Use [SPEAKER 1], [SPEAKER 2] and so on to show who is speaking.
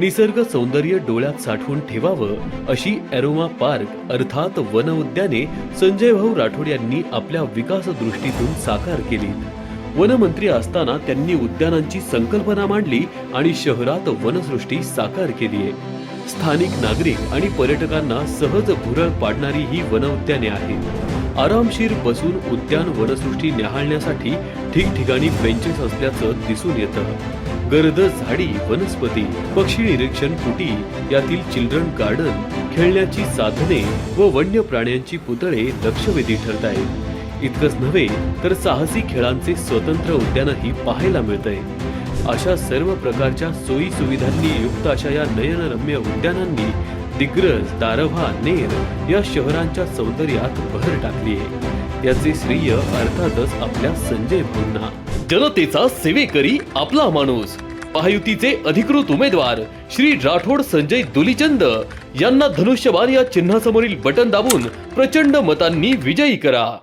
[SPEAKER 1] निसर्ग सौंदर्य डोळ्यात साठवून ठेवावं अशी एरोमा पार्क अर्थात वन उद्याने संजय भाऊ राठोड यांनी आपल्या विकास दृष्टीतून साकार केली. वनमंत्री असताना त्यांनी उद्यानांची संकल्पना मांडली आणि शहरात वनसृष्टी साकार केली आहे. स्थानिक नागरिक आणि पर्यटकांना सहज भुरळ पाडणारी ही वन उद्याने आहेत आरामशीर बसून उद्यान वनसृष्टी न्याहाळण्यासाठी ठिकठिकाणी बेंचेस असल्याचं दिसून येतं. गर्द झाडी वनस्पती पक्षी निरीक्षण कुटी यातील चिल्ड्रन गार्डन खेळण्याची साधने व वन्य प्राण्यांची पुतळे लक्षवेधी ठरत आहेत इतकंच नव्हे तर साहसी खेळांचे स्वतंत्र उद्यानही पाहायला मिळतंय. अशा सर्व प्रकारच्या सोयी सुविधांनी युक्त अशा या नयनरम्य उद्यानांनी दिग्रज दारव्हा नेर या शहरांच्या सौंदर्यात भर टाकली आहे याचे श्रेय अर्थातच आपल्या संजय भाऊंना. जनतेचा सेवेकरी आपला माणूस. महायुतीचे अधिकृत उमेदवार श्री राठोड संजय दुलीचंद यांना धनुष्यबाण या चिन्हासमोरील बटन दाबून प्रचंड मतांनी विजयी करा.